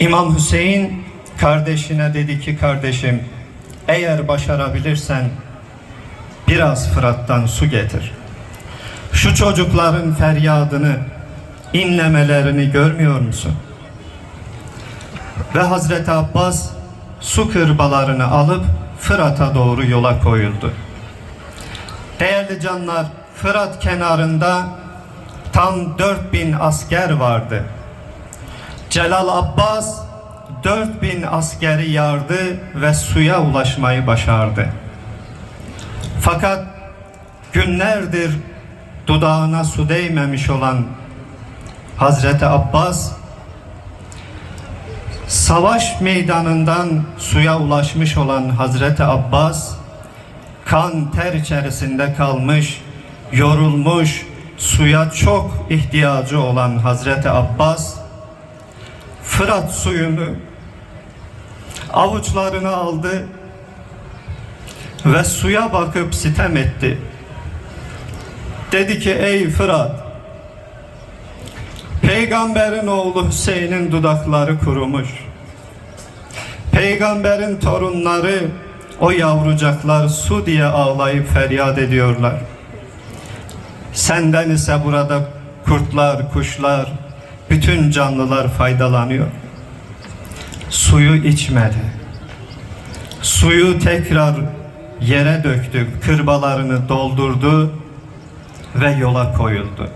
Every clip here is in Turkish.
İmam Hüseyin kardeşine dedi ki kardeşim eğer başarabilirsen biraz Fırat'tan su getir. Şu çocukların feryadını, inlemelerini görmüyor musun? Ve Hazreti Abbas su kırbalarını alıp Fırat'a doğru yola koyuldu. Değerli canlar, Fırat kenarında tam 4000 asker vardı. Celal Abbas 4000 askeri yardı ve suya ulaşmayı başardı. Fakat günlerdir dudağına su değmemiş olan Hazreti Abbas savaş meydanından suya ulaşmış olan Hazreti Abbas kan ter içerisinde kalmış, yorulmuş, suya çok ihtiyacı olan Hazreti Abbas Fırat suyunu avuçlarına aldı ve suya bakıp sitem etti. Dedi ki ey Fırat Peygamberin oğlu Hüseyin'in dudakları kurumuş. Peygamberin torunları o yavrucaklar su diye ağlayıp feryat ediyorlar. Senden ise burada kurtlar, kuşlar, bütün canlılar faydalanıyor. Suyu içmedi. Suyu tekrar yere döktü, kırbalarını doldurdu ve yola koyuldu.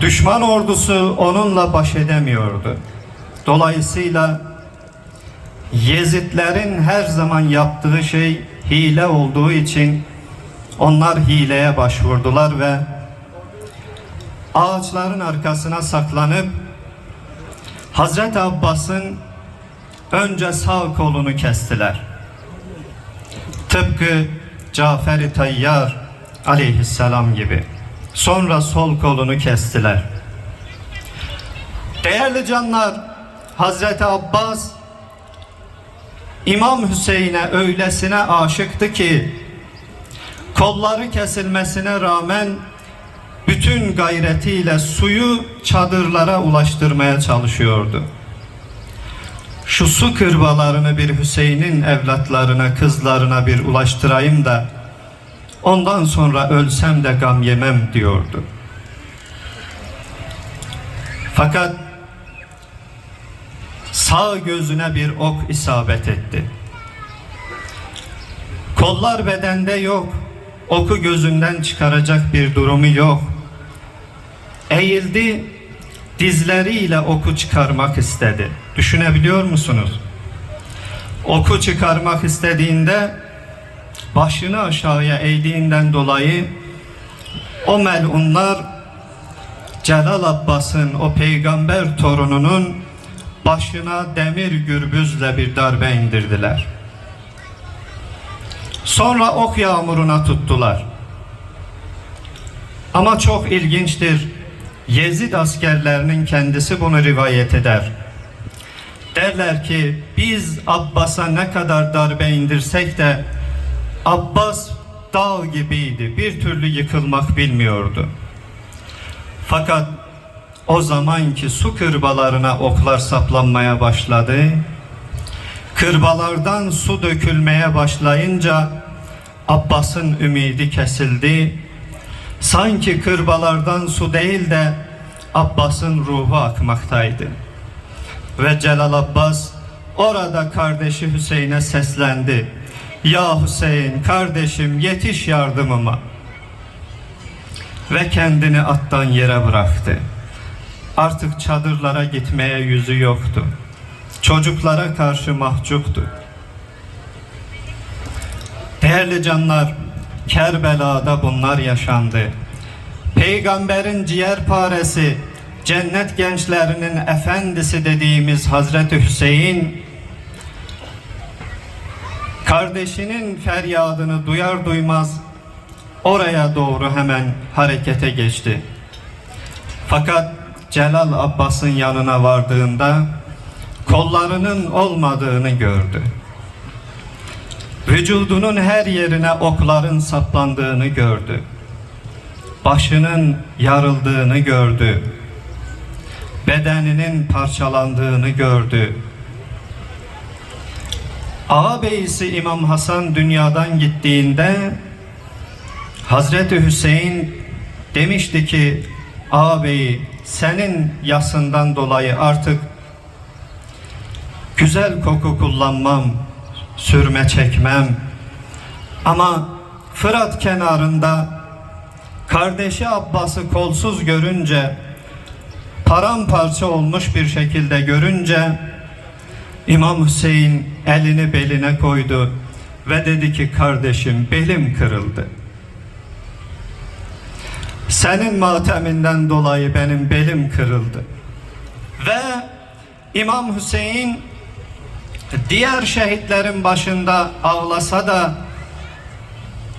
Düşman ordusu onunla baş edemiyordu. Dolayısıyla Yezidlerin her zaman yaptığı şey hile olduğu için onlar hileye başvurdular ve ağaçların arkasına saklanıp Hazreti Abbas'ın önce sağ kolunu kestiler. Tıpkı Cafer-i Tayyar aleyhisselam gibi. Sonra sol kolunu kestiler. Değerli canlar, Hazreti Abbas İmam Hüseyin'e öylesine aşıktı ki kolları kesilmesine rağmen bütün gayretiyle suyu çadırlara ulaştırmaya çalışıyordu. Şu su kırbalarını bir Hüseyin'in evlatlarına, kızlarına bir ulaştırayım da ondan sonra ölsem de gam yemem diyordu. Fakat sağ gözüne bir ok isabet etti. Kollar bedende yok. Oku gözünden çıkaracak bir durumu yok. Eğildi, dizleriyle oku çıkarmak istedi. Düşünebiliyor musunuz? Oku çıkarmak istediğinde başını aşağıya eğdiğinden dolayı o melunlar Celal Abbas'ın o peygamber torununun başına demir gürbüzle bir darbe indirdiler. Sonra ok yağmuruna tuttular. Ama çok ilginçtir. Yezid askerlerinin kendisi bunu rivayet eder. Derler ki biz Abbas'a ne kadar darbe indirsek de Abbas dağ gibiydi. Bir türlü yıkılmak bilmiyordu. Fakat o zamanki su kırbalarına oklar saplanmaya başladı. Kırbalardan su dökülmeye başlayınca Abbas'ın ümidi kesildi. Sanki kırbalardan su değil de Abbas'ın ruhu akmaktaydı. Ve Celal Abbas orada kardeşi Hüseyin'e seslendi. Ya Hüseyin kardeşim yetiş yardımıma. Ve kendini attan yere bıraktı. Artık çadırlara gitmeye yüzü yoktu. Çocuklara karşı mahcuptu. Değerli canlar, Kerbela'da bunlar yaşandı. Peygamberin ciğerparesi, cennet gençlerinin efendisi dediğimiz Hazreti Hüseyin kardeşinin feryadını duyar duymaz oraya doğru hemen harekete geçti. Fakat Celal Abbas'ın yanına vardığında kollarının olmadığını gördü. Vücudunun her yerine okların saplandığını gördü. Başının yarıldığını gördü. bedeninin parçalandığını gördü. Ağabeyisi İmam Hasan dünyadan gittiğinde Hazreti Hüseyin demişti ki ağabeyi senin yasından dolayı artık güzel koku kullanmam, sürme çekmem. Ama Fırat kenarında kardeşi Abbas'ı kolsuz görünce, paramparça olmuş bir şekilde görünce İmam Hüseyin elini beline koydu ve dedi ki kardeşim belim kırıldı. Senin mateminden dolayı benim belim kırıldı. Ve İmam Hüseyin diğer şehitlerin başında ağlasa da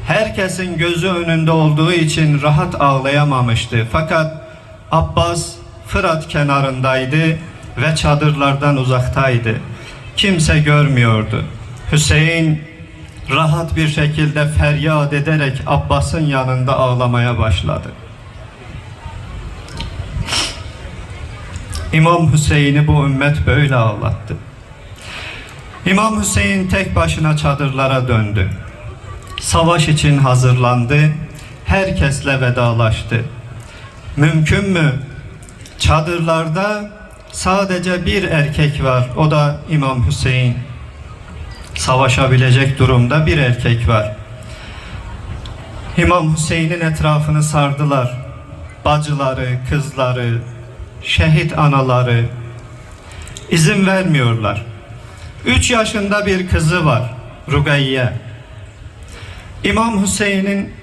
herkesin gözü önünde olduğu için rahat ağlayamamıştı. Fakat Abbas Fırat kenarındaydı ve çadırlardan uzaktaydı. Kimse görmüyordu. Hüseyin rahat bir şekilde feryat ederek Abbas'ın yanında ağlamaya başladı. İmam Hüseyin'i bu ümmet böyle ağlattı. İmam Hüseyin tek başına çadırlara döndü. Savaş için hazırlandı. Herkesle vedalaştı. Mümkün mü? Çadırlarda sadece bir erkek var. O da İmam Hüseyin. Savaşabilecek durumda bir erkek var. İmam Hüseyin'in etrafını sardılar. Bacıları, kızları, şehit anaları izin vermiyorlar. Üç yaşında bir kızı var Rugayye. İmam Hüseyin'in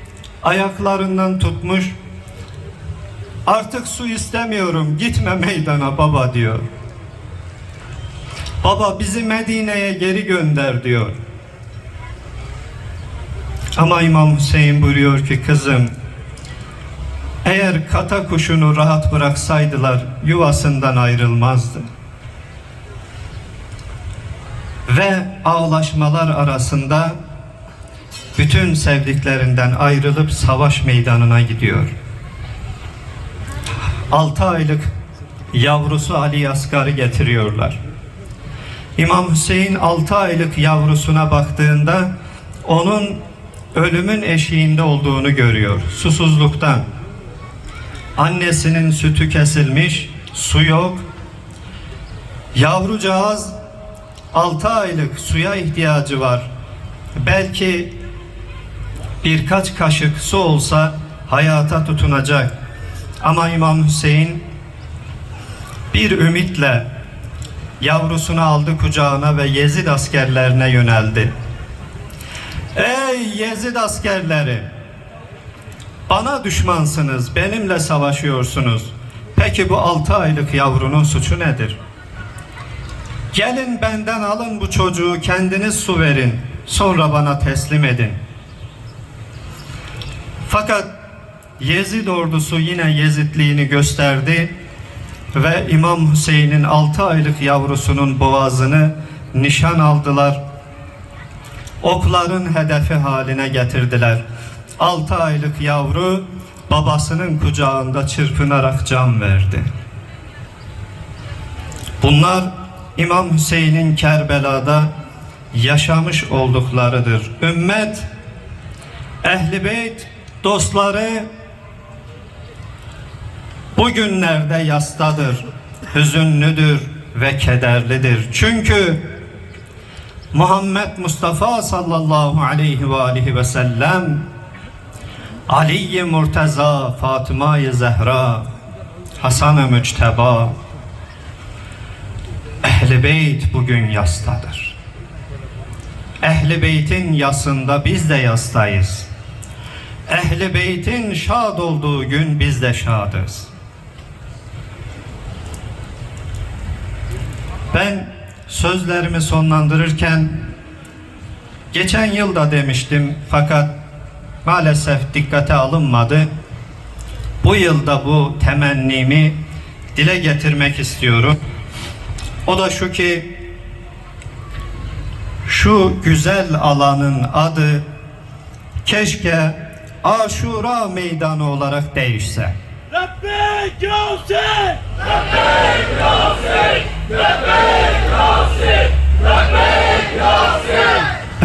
ayaklarından tutmuş artık su istemiyorum gitme meydana baba diyor. Baba bizi Medine'ye geri gönder diyor. Ama İmam Hüseyin buyuruyor ki kızım eğer kata kuşunu rahat bıraksaydılar yuvasından ayrılmazdı. Ve ağlaşmalar arasında bütün sevdiklerinden ayrılıp savaş meydanına gidiyor. 6 aylık yavrusu Ali Asgar'ı getiriyorlar. İmam Hüseyin 6 aylık yavrusuna baktığında onun ölümün eşiğinde olduğunu görüyor. Susuzluktan. Annesinin sütü kesilmiş, su yok. Yavrucağız 6 aylık suya ihtiyacı var. Belki birkaç kaşık su olsa hayata tutunacak. Ama İmam Hüseyin bir ümitle yavrusunu aldı kucağına ve Yezid askerlerine yöneldi. Ey Yezid askerleri! Bana düşmansınız, benimle savaşıyorsunuz. Peki bu altı aylık yavrunun suçu nedir? Gelin benden alın bu çocuğu, kendiniz su verin, sonra bana teslim edin. Fakat Yezid ordusu yine Yezidliğini gösterdi ve İmam Hüseyin'in 6 aylık yavrusunun boğazını nişan aldılar. Okların hedefi haline getirdiler. 6 aylık yavru babasının kucağında çırpınarak can verdi. Bunlar İmam Hüseyin'in Kerbela'da yaşamış olduklarıdır. Ümmet, ehli beyt, dostları bugünlerde yastadır, hüzünlüdür ve kederlidir. Çünkü Muhammed Mustafa sallallahu aleyhi ve aleyhi ve sellem Ali Murteza, Fatıma-i Zehra, Hasan-ı Müçteba, Ehl-i Beyt bugün yastadır. Ehl-i Beyt'in yasında biz de yastayız. Ehl-i Beyt'in şad olduğu gün biz de şadız. Ben sözlerimi sonlandırırken geçen yıl da demiştim fakat maalesef dikkate alınmadı. Bu yılda bu temennimi dile getirmek istiyorum. O da şu ki şu güzel alanın adı keşke Aşura meydanı olarak değişse. Lebbeyk ya Hüseyin!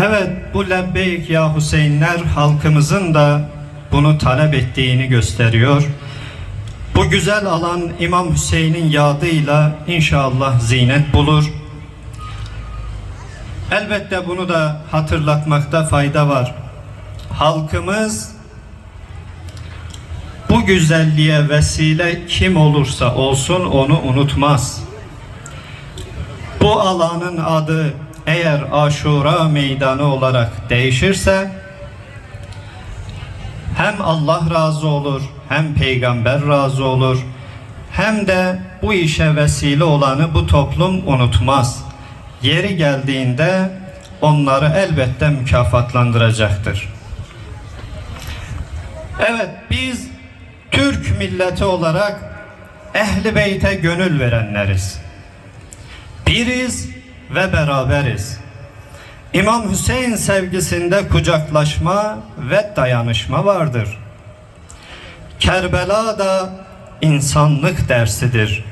Evet bu lebbeyk ya Hüseyinler halkımızın da bunu talep ettiğini gösteriyor. Bu güzel alan İmam Hüseyin'in yadıyla inşallah zinet bulur. Elbette bunu da hatırlatmakta fayda var. Halkımız bu güzelliğe vesile kim olursa olsun onu unutmaz. Bu alanın adı eğer Aşura meydanı olarak değişirse hem Allah razı olur hem peygamber razı olur hem de bu işe vesile olanı bu toplum unutmaz. Yeri geldiğinde onları elbette mükafatlandıracaktır. Evet biz Türk milleti olarak ehli beyte gönül verenleriz. Biriz ve beraberiz. İmam Hüseyin sevgisinde kucaklaşma ve dayanışma vardır. Kerbela da insanlık dersidir.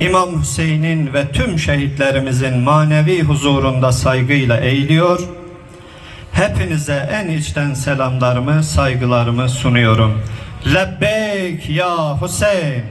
İmam Hüseyin'in ve tüm şehitlerimizin manevi huzurunda saygıyla eğiliyor. Hepinize en içten selamlarımı, saygılarımı sunuyorum. Lebbeyk ya Hüseyin.